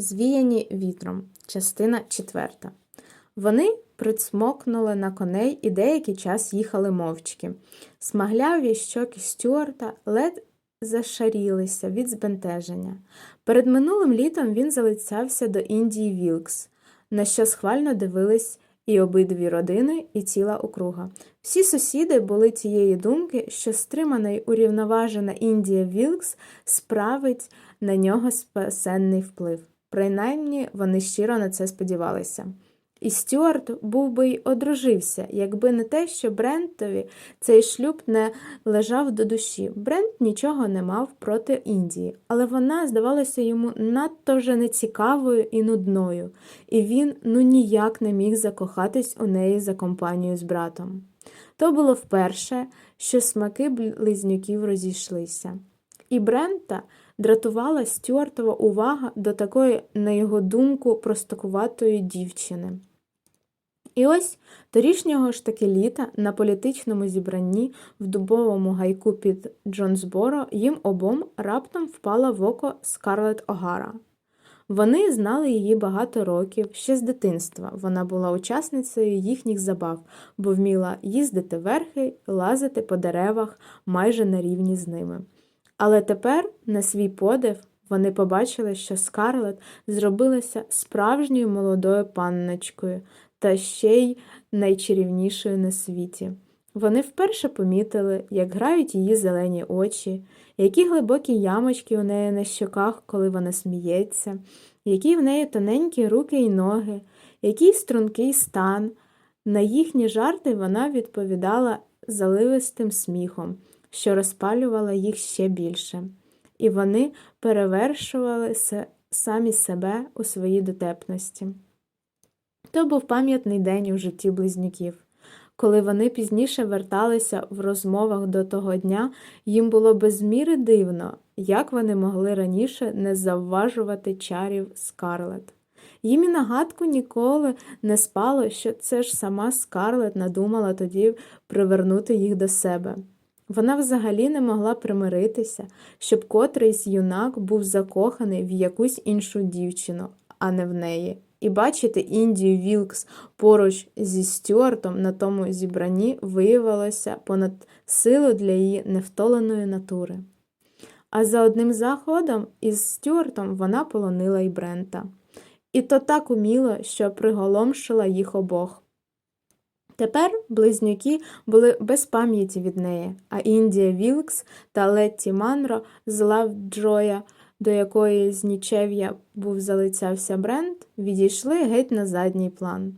Звіяні вітром. Частина четверта. Вони прицмокнули на коней і деякий час їхали мовчки. Смагляві щоки Стюарта ледь зашарілися від збентеження. Перед минулим літом він залицявся до Індії Вілкс, на що схвально дивились і обидві родини, і ціла округа. Всі сусіди були тієї думки, що стримана й урівноважена Індія Вілкс справить на нього спасенний вплив. Принаймні вони щиро на це сподівалися. І Стюарт був би й одружився, якби не те, що Брентові цей шлюб не лежав до душі. Брент нічого не мав проти Індії, але вона здавалася йому надто вже нецікавою і нудною, і він ну ніяк не міг закохатись у неї за компанію з братом. То було вперше, що смаки близнюків розійшлися. І Брента дратувала Стюартова увага до такої, на його думку, простакуватої дівчини. І ось торішнього ж таки літа на політичному зібранні в дубовому гайку під Джонсборо їм обом раптом впала в око Скарлетт Огара. Вони знали її багато років, ще з дитинства. Вона була учасницею їхніх забав, бо вміла їздити верхи, лазити по деревах майже на рівні з ними. Але тепер, на свій подив, вони побачили, що Скарлет зробилася справжньою молодою панночкою та ще й найчарівнішою на світі. Вони вперше помітили, як грають її зелені очі, які глибокі ямочки у неї на щоках, коли вона сміється, які в неї тоненькі руки й ноги, який стрункий стан. На їхні жарти вона відповідала заливистим сміхом, що розпалювала їх ще більше, і вони перевершували самі себе у своїй дотепності. То був пам'ятний день у житті близнюків. Коли вони пізніше верталися в розмовах до того дня, їм було без міри дивно, як вони могли раніше не завважувати чарів Скарлет. Їм і нагадку ніколи не спало, що це ж сама Скарлет надумала тоді привернути їх до себе. Вона взагалі не могла примиритися, щоб котрийсь юнак був закоханий в якусь іншу дівчину, а не в неї. І бачити Індію Вілкс поруч зі Стюартом на тому зібранні виявилося понад силу для її невтоленої натури. А за одним заходом із Стюартом вона полонила й Брента. І то так уміло, що приголомшила їх обох. Тепер близнюки були без пам'яті від неї, а Індія Вілкс та Летті Манро з лав Джоя – до якої з нічев'я був залицявся Брент, відійшли геть на задній план.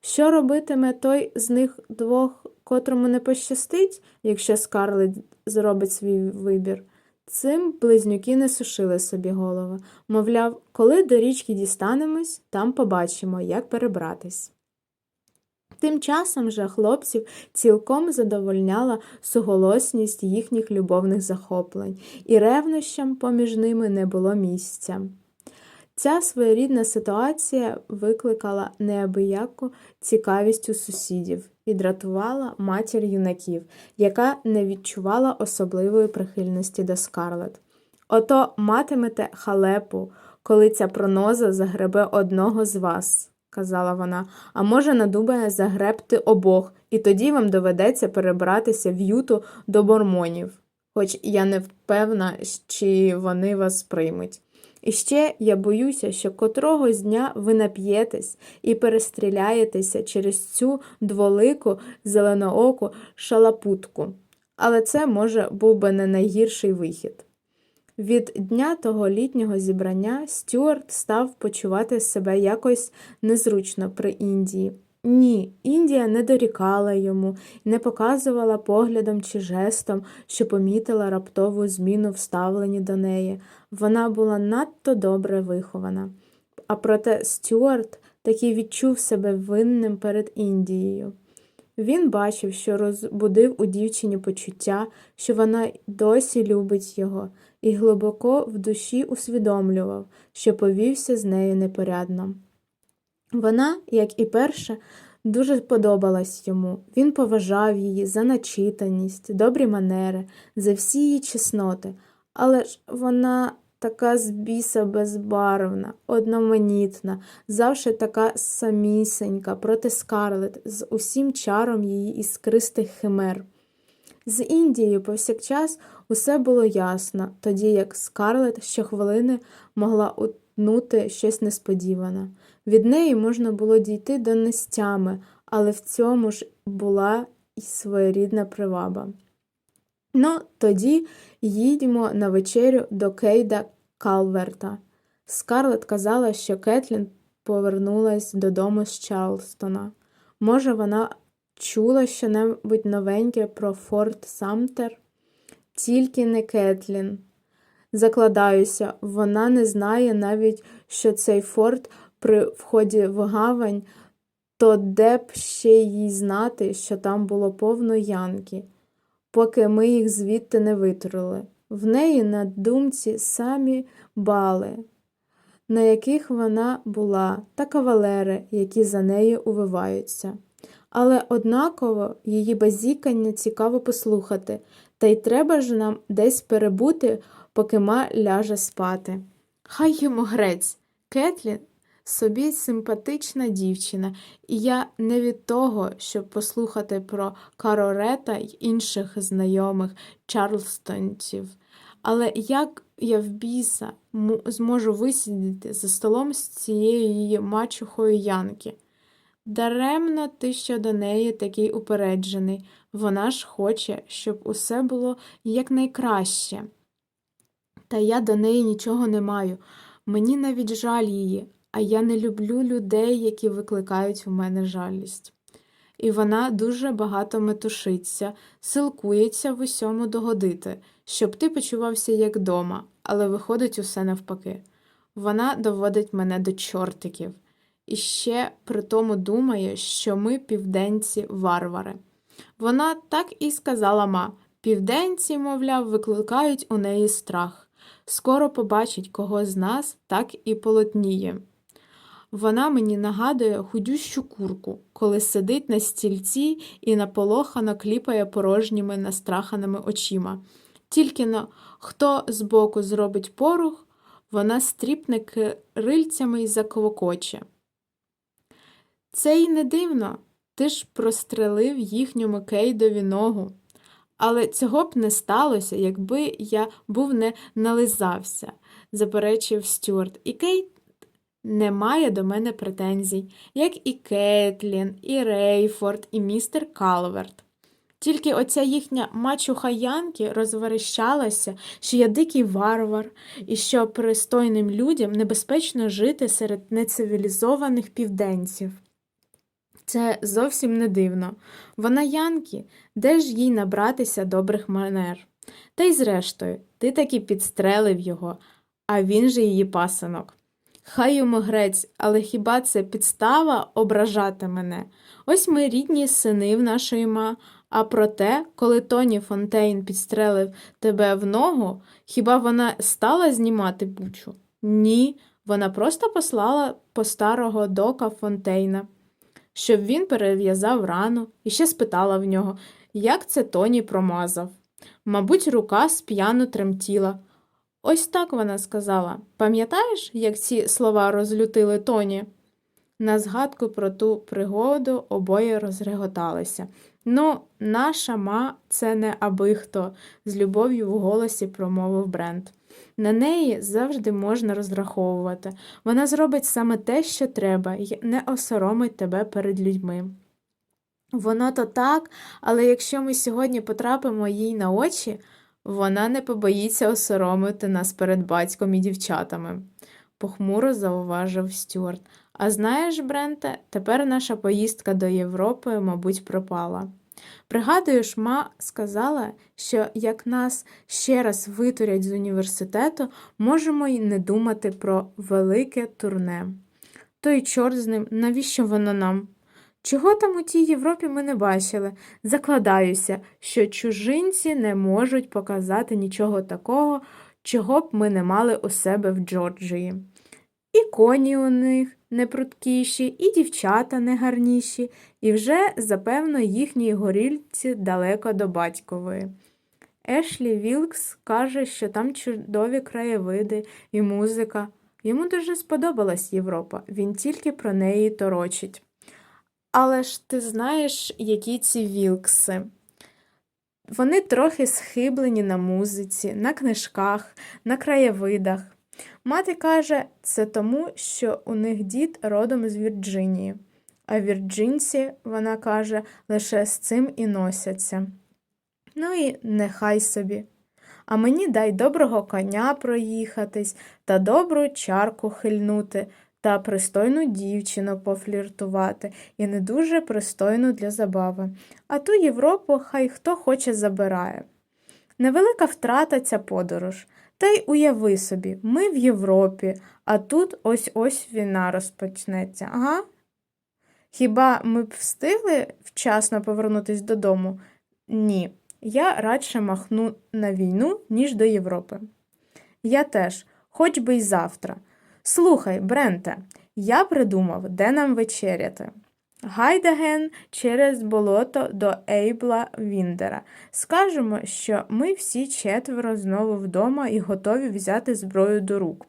Що робитиме той з них двох, котрому не пощастить, якщо Скарлет зробить свій вибір? Цим близнюки не сушили собі голови. Мовляв, коли до річки дістанемось, там побачимо, як перебратись. Тим часом же хлопців цілком задовольняла суголосність їхніх любовних захоплень, і ревнощам поміж ними не було місця. Ця своєрідна ситуація викликала неабияку цікавість у сусідів і дратувала матір юнаків, яка не відчувала особливої прихильності до Скарлет. Ото матимете халепу, коли ця проноза загребе одного з вас казала вона, а може, надумає загребти обох, і тоді вам доведеться перебратися в юту до бормонів, хоч я не впевна, чи вони вас приймуть. І ще я боюся, що котрогось дня ви нап'єтесь і перестріляєтеся через цю дволику зеленооку шалапутку. Але це, може, був би не найгірший вихід. Від дня того літнього зібрання Стюарт став почувати себе якось незручно при Індії. Ні, Індія не дорікала йому не показувала поглядом чи жестом, що помітила раптову зміну в ставленні до неї. Вона була надто добре вихована. А проте Стюарт таки відчув себе винним перед Індією. Він бачив, що розбудив у дівчині почуття, що вона досі любить його, і глибоко в душі усвідомлював, що повівся з нею непорядно. Вона, як і перша, дуже подобалась йому. Він поважав її за начитаність, добрі манери, за всі її чесноти, але ж вона така з біса безбарвна, одноманітна, завжди така самісенька проти Скарлет, з усім чаром її іскристих химер. З Індією повсякчас усе було ясно, тоді як Скарлет щохвилини могла утнути щось несподіване. Від неї можна було дійти до нестями, але в цьому ж була і своєрідна приваба. Ну, тоді їдьмо на вечерю до Кейда Калверта. Скарлет казала, що Кетлін повернулась додому з Чарлстона. Може, вона чула щонебудь новеньке про Форт Самтер? Тільки не Кетлін. Закладаюся, вона не знає навіть, що цей форт при вході в гавань, то де б ще їй знати, що там було повно янки, поки ми їх звідти не витрули. В неї на думці самі бали, на яких вона була, та кавалери, які за нею увиваються. Але однаково її базікання цікаво послухати, та й треба ж нам десь перебути, поки ма ляже спати. Хай йому грець, Кетлін собі симпатична дівчина, і я не від того, щоб послухати про Карорета й інших знайомих чарлстонців. Але як я в біса зможу висидіти за столом з цією її мачухою Янки? Даремно ти щодо неї такий упереджений. Вона ж хоче, щоб усе було якнайкраще. Та я до неї нічого не маю. Мені навіть жаль її, а я не люблю людей, які викликають у мене жалість. І вона дуже багато метушиться, силкується в усьому догодити, щоб ти почувався як дома, але виходить усе навпаки. Вона доводить мене до чортиків. І ще при тому думає, що ми південці варвари. Вона так і сказала ма. Південці, мовляв, викликають у неї страх. Скоро побачить, кого з нас так і полотніє. Вона мені нагадує худющу курку, коли сидить на стільці і наполохано кліпає порожніми настраханими очима. Тільки но хто збоку зробить порух, вона стріпне крильцями й заквокоче. Це й не дивно, ти ж прострелив їхньому Кейдові ногу. Але цього б не сталося, якби я був не нализався, заперечив Стюарт. І Кейт не має до мене претензій, як і Кетлін, і Рейфорд, і містер Калверт. Тільки оця їхня мачуха Янки розверещалася, що я дикий варвар, і що пристойним людям небезпечно жити серед нецивілізованих південців. Це зовсім не дивно. Вона Янки, де ж їй набратися добрих манер? Та й зрештою, ти таки підстрелив його, а він же її пасинок. Хай йому грець, але хіба це підстава ображати мене? Ось ми рідні сини в нашої ма, а проте, коли Тоні Фонтейн підстрелив тебе в ногу, хіба вона стала знімати бучу? Ні, вона просто послала по старого дока Фонтейна, щоб він перев'язав рану і ще спитала в нього, як це Тоні промазав. Мабуть, рука сп'яно тремтіла. Ось так вона сказала. Пам'ятаєш, як ці слова розлютили Тоні? На згадку про ту пригоду обоє розреготалися. Ну, наша ма це не аби хто, з любов'ю в голосі промовив Брент. На неї завжди можна розраховувати. Вона зробить саме те, що треба, і не осоромить тебе перед людьми. Воно то так, але якщо ми сьогодні потрапимо їй на очі, вона не побоїться осоромити нас перед батьком і дівчатами, похмуро зауважив Стюарт. А знаєш, Бренте, тепер наша поїздка до Європи, мабуть, пропала. Пригадуєш, ма сказала, що як нас ще раз витурять з університету, можемо й не думати про велике турне. То й чорт з ним, навіщо воно нам? Чого там у тій Європі ми не бачили? Закладаюся, що чужинці не можуть показати нічого такого, чого б ми не мали у себе в Джорджії. І коні у них не пруткіші, і дівчата не гарніші, і вже, запевно, їхній горільці далеко до батькової. Ешлі Вілкс каже, що там чудові краєвиди і музика. Йому дуже сподобалась Європа, він тільки про неї торочить. Але ж ти знаєш, які ці Вілкси? Вони трохи схиблені на музиці, на книжках, на краєвидах. Мати каже, це тому, що у них дід родом з Вірджинії, а вірджинці, вона каже, лише з цим і носяться. Ну і нехай собі. А мені дай доброго коня проїхатись та добру чарку хильнути та пристойну дівчину пофліртувати і не дуже пристойну для забави. А ту Європу хай хто хоче забирає. Невелика втрата ця подорож. Та й уяви собі, ми в Європі, а тут ось-ось війна розпочнеться, ага? Хіба ми б встигли вчасно повернутися додому? Ні, я радше махну на війну, ніж до Європи. Я теж, хоч би й завтра. Слухай, Бренте, я придумав, де нам вечеряти. Гайдаген через болото до Ейбла Віндера. Скажемо, що ми всі четверо знову вдома і готові взяти зброю до рук.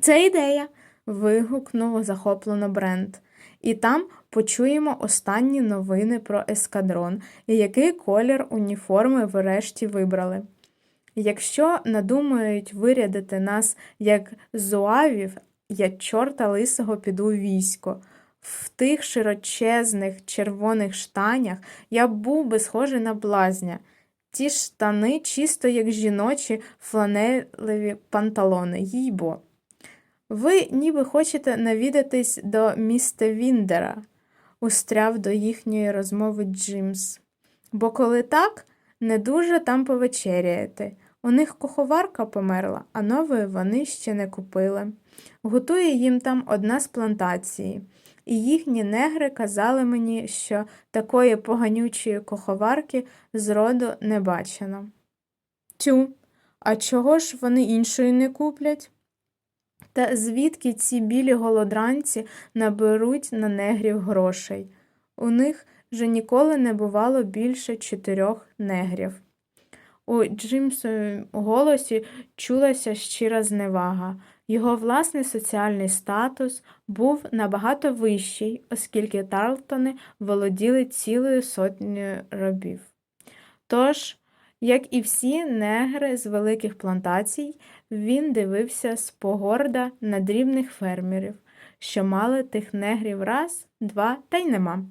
Це ідея. вигукнув захоплено Брент. І там почуємо останні новини про ескадрон і який колір уніформи врешті вибрали. Якщо надумають вирядити нас як зуавів, я чорта лисого піду в військо. В тих широчезних червоних штанях я був би схожий на блазня. Ті штани чисто як жіночі фланелеві панталони, їй-бо. Ви ніби хочете навідатись до міста Віндера, устряв до їхньої розмови Джимс. Бо коли так, не дуже там повечеряєте. У них куховарка померла, а нової вони ще не купили. Готує їм там одна з плантації, і їхні негри казали мені, що такої поганючої куховарки зроду не бачено. Тю, а чого ж вони іншої не куплять? Та звідки ці білі голодранці наберуть на негрів грошей? У них же ніколи не бувало більше чотирьох негрів. У Джимсовім голосі чулася щира зневага. Його власний соціальний статус був набагато вищий, оскільки Тарлтони володіли цілою сотнею робів. Тож, як і всі негри з великих плантацій, він дивився з погорда на дрібних фермерів, що мали тих негрів раз, два та й нема.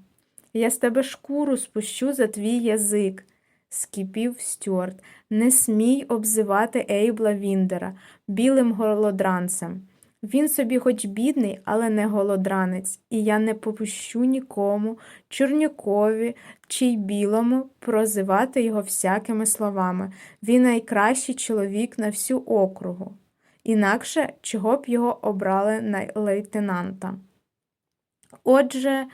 Я з тебе шкуру спущу за твій язик, скипів Стюарт. Не смій обзивати Ейбла Віндера білим голодранцем. Він собі хоч бідний, але не голодранець, і я не попущу нікому, чорнякові чи й білому, прозивати його всякими словами. Він найкращий чоловік на всю округу. Інакше чого б його обрали на лейтенанта. Отже,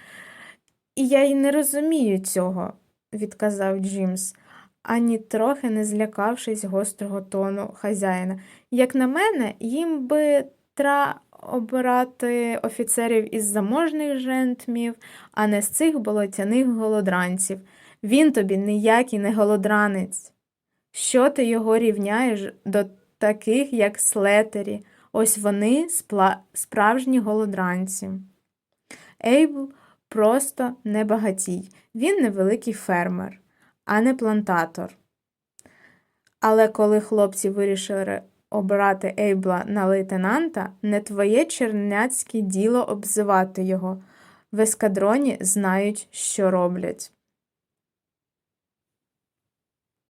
і я й не розумію цього, відказав Джимс, ані трохи не злякавшись гострого тону хазяїна. Як на мене, їм би тра обирати офіцерів із заможних жентмів, а не з цих болотяних голодранців. Він тобі ніякий не голодранець. Що ти його рівняєш до таких, як слетері? Ось вони спла... справжні голодранці. Ейбл просто не багатій. Він невеликий фермер, а не плантатор. Але коли хлопці вирішили обрати Ейбла на лейтенанта, не твоє черняцьке діло обзивати його. В ескадроні знають, що роблять.